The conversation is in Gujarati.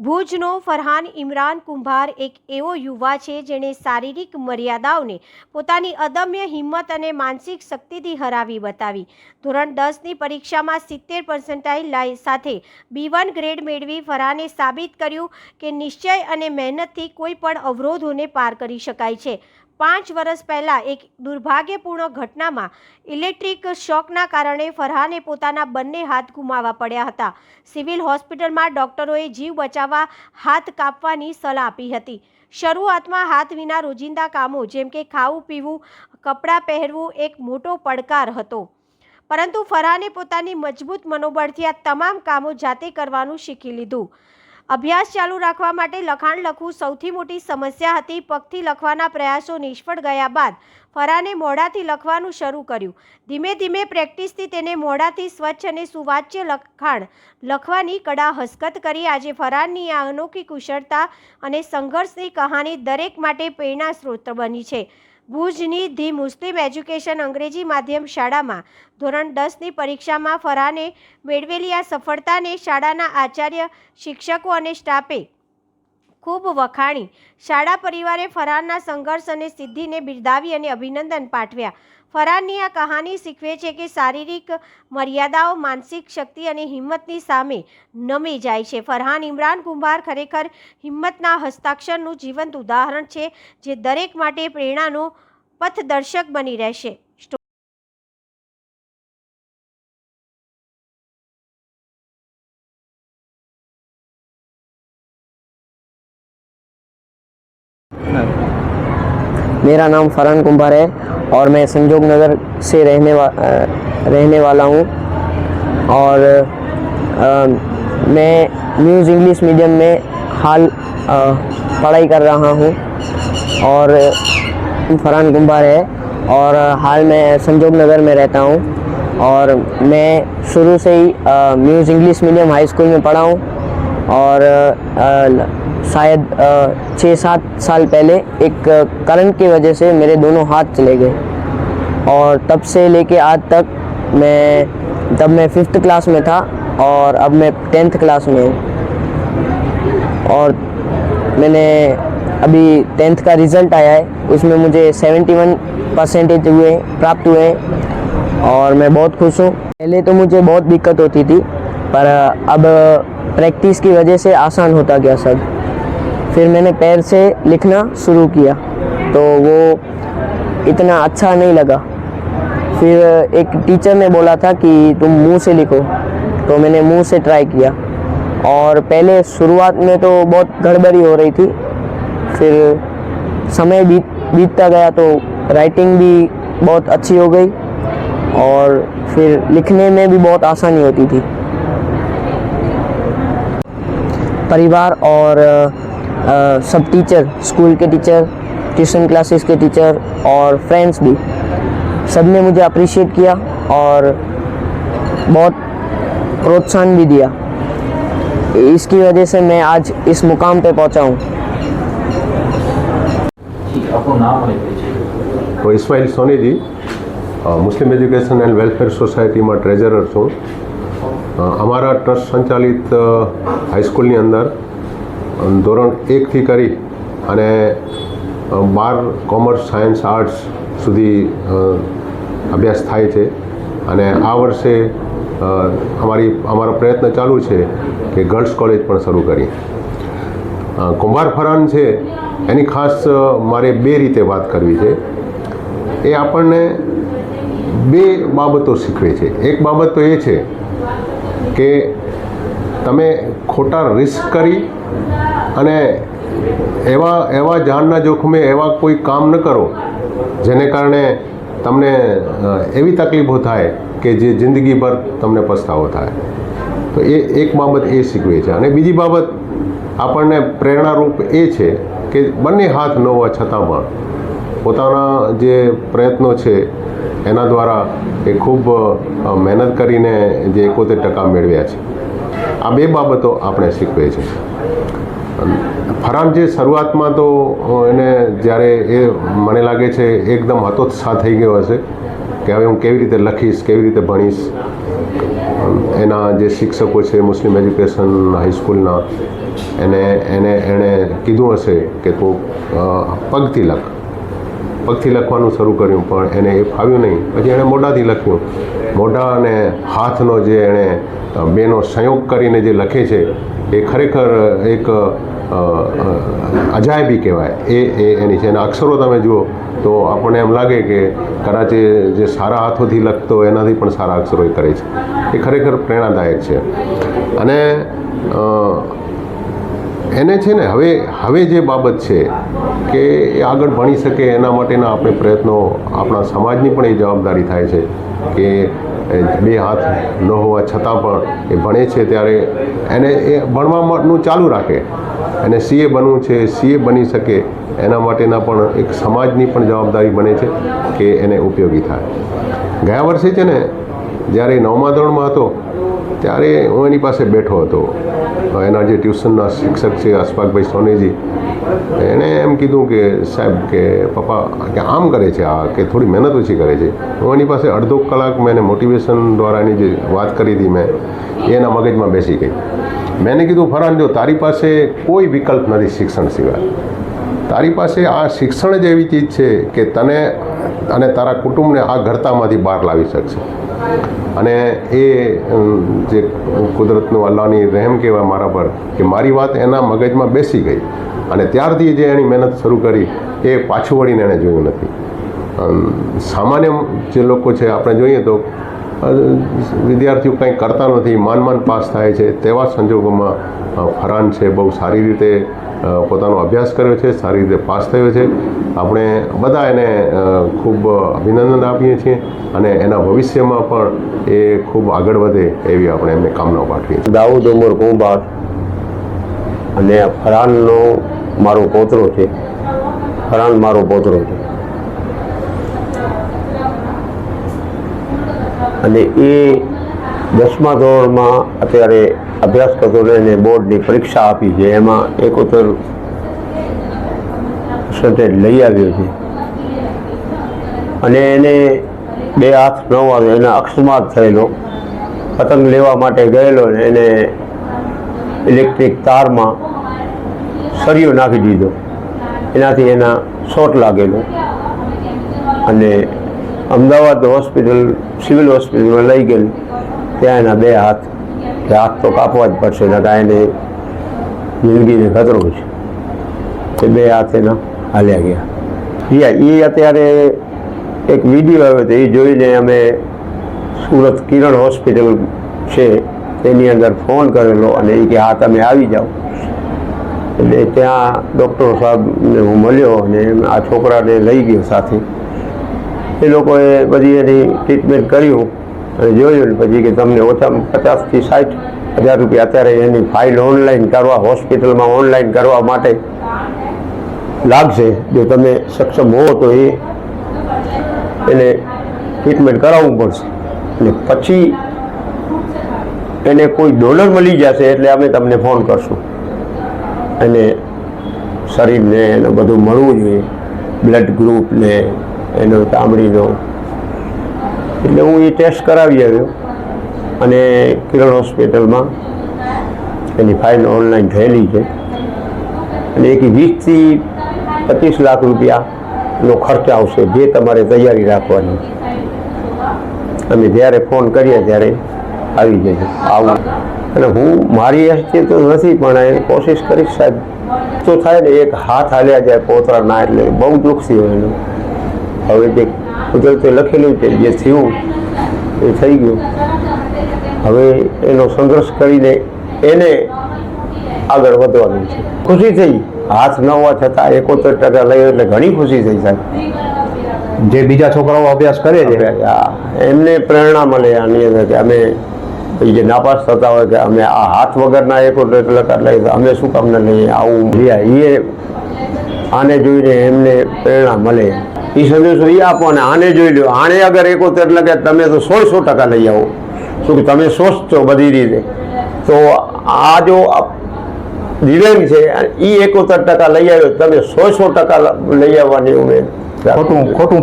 ભુજનો ફરહાન ઇમરાન કુંભાર એક એવો યુવા છે જેણે શારીરિક મર્યાદાઓને પોતાની અદમ્ય હિંમત અને માનસિક શક્તિથી હરાવી બતાવી. ધોરણ દસની પરીક્ષામાં સિત્તેર પર્સન્ટાઇલ સાથે બી વન ગ્રેડ મેળવી ફરહાને સાબિત કર્યું કે નિશ્ચય અને મહેનતથી કોઈ પણ અવરોધોને પાર કરી શકાય છે. પાંચ વર્ષ પહેલાં એક દુર્ભાગ્યપૂર્ણ ઘટનામાં ઇલેક્ટ્રિક શોકના કારણે ફરહાને પોતાના બંને હાથ ગુમાવવા પડ્યા હતા. સિવિલ હોસ્પિટલમાં ડોક્ટરોએ જીવ બચાવવા હાથ કાપવાની સલાહ આપી હતી. શરૂઆતમાં હાથ વિના રોજિંદા કામો, જેમ કે ખાવું, પીવું, કપડાં પહેરવું, એક મોટો પડકાર હતો. પરંતુ ફરહાને પોતાની મજબૂત મનોબળથી આ તમામ કામો જાતે કરવાનું શીખી લીધું. અભ્યાસ ચાલુ રાખવા માટે લખાણ લખવું સૌથી મોટી સમસ્યા હતી. પગથી લખવાના પ્રયાસો નિષ્ફળ ગયા બાદ ફરાને મોઢાથી લખવાનું શરૂ કર્યું. ધીમે ધીમે પ્રેક્ટિસથી તેને મોઢાથી સ્વચ્છ અને સુવાચ્ય લખાણ લખવાની કળા હસ્તગત કરી. આજે ફરાનની આ અનોખી કુશળતા અને સંઘર્ષની કહાની દરેક માટે પ્રેરણા સ્ત્રોત બની છે. ભુજની ધી મુસ્લિમ એજ્યુકેશન અંગ્રેજી માધ્યમ શાળામાં ધોરણ દસની પરીક્ષામાં ફરાને મેળવેલી આ સફળતાને શાળાના આચાર્ય, શિક્ષકો અને સ્ટાફે ખૂબ વખાણી. શાળા પરિવારે ફરારના સંઘર્ષ અને સિદ્ધિને બિરદાવી અને અભિનંદન પાઠવ્યા. ફરહાનની આ કહાની શીખવે છે કે શારીરિક મર્યાદાઓ, માનસિક શક્તિ અને હિંમતની સામે નમી જાય છે. ફરહાન ઇમરાન કુંભાર ખરેખર હિંમતના હસ્તાક્ષરનું જીવંત ઉદાહરણ છે, જે દરેક માટે પ્રેરણાનું પથદર્શક બની રહેશે. मेरा नाम फरहान कुंभार है और मैं संजोग नगर से रहने वा, रहने वाला हूँ। और अ, मैं न्यूज़ इंग्लिश मीडियम में हाल अ, पढ़ाई कर रहा हूँ और फरहान कुंभार है और हाल मैं संजोग नगर में रहता हूँ। और मैं शुरू से ही news English medium high school में पढ़ा हूँ और अ, शायद छः सात साल पहले एक करंट की वजह से मेरे दोनों हाथ चले गए। और तब से लेके आज तक मैं तब मैं फिफ्थ क्लास में था और अब मैं टेंथ क्लास में हूँ। और मैंने अभी टेंथ का रिज़ल्ट आया है, उसमें मुझे 71 परसेंटेज हुए, प्राप्त हुए और मैं बहुत खुश हूँ। पहले तो मुझे बहुत दिक्कत होती थी, पर अब प्रैक्टिस की वजह से आसान होता गया सब। फिर मैंने पैर से लिखना शुरू किया। तो वो इतना अच्छा नहीं लगा। फिर एक टीचर ने बोला था कि तुम मुँह से लिखो। तो मैंने मुँह से ट्राई किया। और पहले शुरुआत में तो बहुत गड़बड़ी हो रही थी। फिर समय बीत, बीतता गया तो राइटिंग भी बहुत अच्छी हो गई। और फिर लिखने में भी बहुत आसानी होती थी। परिवार और अ, अ, सब टीचर स्कूल के टीचर ट्यूशन क्लासेस के टीचर और फ्रेंड्स भी सब ने मुझे अप्रिशिएट किया और बहुत प्रोत्साहन भी दिया इसकी वजह से मैं आज इस मुकाम पे पहुंचा हूँ આપણું નામ અને પરિચય હું ઇસ્માઇલ સોનીજી અ, મુસ્લિમ એજ્યુકેશન એન્ડ વેલફેર સોસાયટીમાં ટ્રેઝરર છું અ, અમારા ટ્રસ્ટ સંચાલિત અ, હાઈસ્કૂલની અંદર અ, ધોરણ એકથી કરી અને બાર કોમર્સ, સાયન્સ, આર્ટ્સ સુધી અભ્યાસ થાય છે. અને આ વર્ષે અમારી, અમારો પ્રયત્ન ચાલુ છે કે ગર્લ્સ કોલેજ પણ શરૂ કરી કુંભાર ફરાન છે, એની ખાસ મારે બે રીતે વાત કરવી છે. એ આપણને બે બાબતો શીખવે છે. એક બાબત તો એ છે કે તમે ખોટા રિસ્ક કરી અને એવા એવા જાનના જોખમે એવા કોઈ કામ ન કરો, જેને કારણે તમને એવી તકલીફો થાય કે જે જિંદગીભર તમને પસ્તાવો થાય. તો એ, એક બાબત એ શીખવે છે. અને બીજી બાબત આપણને પ્રેરણારૂપ એ છે કે બંને હાથ ન હોવા છતાં પણ પોતાના જે પ્રયત્નો છે એના દ્વારા એ ખૂબ મહેનત કરીને જે એકોતેર ટકા મેળવ્યા છે. આ બે બાબતો આપણે શીખવે છે. ફરામ જે શરૂઆતમાં તો એને જ્યારે એ મને લાગે છે એકદમ હતોત્સાહ થઈ ગયો હશે કે હવે હું કેવી રીતે લખીશ, કેવી રીતે ભણીશ. એના જે શિક્ષકો છે મુસ્લિમ એજ્યુકેશન હાઈસ્કૂલના એને એને એણે કીધું હશે કે તું પગથી લખ. પગથી લખવાનું શરૂ કર્યું, પણ એને એ ફાવ્યું નહીં. પછી એણે મોઢાથી લખ્યું. મોઢા અને હાથનો જે એણે બેનો સંયોગ કરીને જે લખે છે, એ ખરેખર એક અજાયબી કહેવાય. એ એ એની છે. અને અક્ષરો તમે જુઓ તો આપણને એમ લાગે કે કદાચ એ જે સારા હાથોથી લખતો એનાથી પણ સારા અક્ષરો એ કરે છે. એ ખરેખર પ્રેરણાદાયક છે. અને એને છે ને હવે હવે જે બાબત છે કે એ આગળ ભણી શકે એના માટેના આપણે પ્રયત્નો આપણા સમાજની પણ એ જવાબદારી થાય છે કે બે હાથ ન હોવા છતાં પણ એ ભણે છે ત્યારે એને એ ભણવાનું ચાલુ રાખે. અને સીએ બનવું છે, સીએ બની શકે એના માટેના પણ એક સમાજની પણ જવાબદારી બને છે કે એને ઉપયોગી થાય. ગયા વર્ષે છે ને જ્યારે નવમા ધોરણમાં હતો, ત્યારે હું એની પાસે બેઠો હતો. એના જે ટ્યુશનના શિક્ષક છે, અશફાકભાઈ સોનેજી એણે એમ કીધું કે, સાહેબ, કે પપ્પા, કે આમ કરે છે આ, કે થોડી મહેનત ઓછી કરે છે. હું એની પાસે અડધો કલાક મેં એને મોટિવેશન દ્વારા એની જે વાત કરી હતી મેં, એના મગજમાં બેસી ગઈ. મેં કીધું ફરાન જો તારી પાસે કોઈ વિકલ્પ નથી શિક્ષણ સિવાય, તારી પાસે આ શિક્ષણ જ એવી ચીજ છે કે તને અને તારા કુટુંબને આ ઘડતામાંથી બહાર લાવી શકશે. અને એ જે કુદરતનું અલ્લાહની રહેમ કહેવાય મારા પર કે મારી વાત એના મગજમાં બેસી ગઈ. અને ત્યારથી જે એની મહેનત શરૂ કરી, એ પાછું વળીને એણે જોયું નથી. સામાન્ય જે લોકો છે, આપણે જોઈએ તો વિદ્યાર્થીઓ કંઈ કરતા નથી માન માન પાસ થાય છે, તેવા સંજોગોમાં ફરાન છે, બહુ સારી રીતે પોતાનો અભ્યાસ કર્યો છે, સારી રીતે પાસ થયો છે. આપણે બધા એને ખૂબ અભિનંદન આપીએ છીએ અને એના ભવિષ્યમાં પણ એ ખૂબ આગળ વધે એવી આપણે એમને કામના પાઠવીએ દાઉદ ઉમર કુંભાર અને ફરાનનો મારો પોતરો છે. ફરાન મારો પોતરો છે. અને એ દસમા ધોરણમાં અત્યારે અભ્યાસ કરતો રહીને બોર્ડની પરીક્ષા આપી છે, એમાં એકોતેર પર્સન્ટેજ લઈ આવ્યો છે. અને એને બે હાથ ન આવે એના અકસ્માત થયેલો. પતંગ લેવા માટે ગયેલો ને એને ઇલેક્ટ્રિક તારમાં સળિયો નાખી દીધો. એનાથી એના શોટ લાગેલો. અને અમદાવાદ હોસ્પિટલ, સિવિલ હોસ્પિટલમાં લઈ ગયેલું. ત્યાં એના બે હાથ કે હાથ તો કાપવા જ પડશે નકા એને જિંદગીને ખતરો છે. તે બે હાથ એના હાલ્યા ગયા. યા એ અત્યારે એક વીડિયો આવ્યો હતો એ જોઈને અમે સુરત કિરણ હોસ્પિટલ છે તેની અંદર ફોન કરેલો અને એ કે, હા, તમે આવી જાઓ. એટલે ત્યાં ડૉક્ટર સાહેબને હું મળ્યો અને આ છોકરાને લઈ ગયો સાથે. એ લોકોએ બધી એની ટ્રીટમેન્ટ કર્યું. અને જોયું ને પછી કે તમને ઓછામાં પચાસથી સાઠ હજાર રૂપિયા અત્યારે એની ફાઇલ ઓનલાઈન કરવા, હોસ્પિટલમાં ઓનલાઈન કરવા માટે લાગશે. જો તમે સક્ષમ હો તો એ એને ટ્રીટમેન્ટ કરાવવું પડશે. અને પછી એને કોઈ ડોલર મળી જશે એટલે અમે તમને ફોન કરશું. અને શરીરને એને બધું મળવું જોઈએ. બ્લડ ગ્રુપને એનો ચામડીનો એટલે હું એ ટેસ્ટ કરાવી આવ્યો અને કિરણ હોસ્પિટલમાં. એની ફાઇલ ઓનલાઈન થયેલી છે. અને એક વીસથી પચીસ લાખ રૂપિયાનો ખર્ચ આવશે જે તમારે તૈયારી રાખવાની. છે અમે જ્યારે ફોન કરીએ ત્યારે આવી જશે આવું. અને હું, મારી હસ્તી તો નથી, પણ એ કોશિશ કરીશ સાહેબ. તો થાય ને એક હાથ હાલ્યા જાય પોતરા ના એટલે બહુ દુઃખ થયું એનું. હવે જે કુદરતે લખેલું છે જે થયું એ થઈ ગયું. હવે એનો સંઘર્ષ કરીને એને આગળ વધવાનું છે. ખુશી થઈ. હાથ ન હોવા છતાં એકોતેર ટકા લઈ એટલે ઘણી ખુશી થઈ સાહેબ. જે બીજા છોકરાઓ અભ્યાસ કરે છે. એમને પ્રેરણા મળે આની અંદર કે અમે જે નાપાસ થતા હોય કે અમે આ હાથ વગરના એક ટકા લઈએ અમે શું કામ ન લઈએ આવું. એ આને જોઈને એમને પ્રેરણા મળે. એ સંદેશો એ આપો અને આને જોઈ લો આને અગર એકોતેર લગે તમે તો સોળસો ટકા લઈ આવો. શું કે તમે સોચશો બધી રીતે? તો આ જો દિવ્યાંગ છે એ એકોતેર ટકા લઈ આવ્યો, તમે સો સો ટકા લઈ આવવાની ઉમેદ ખોટું ખોટું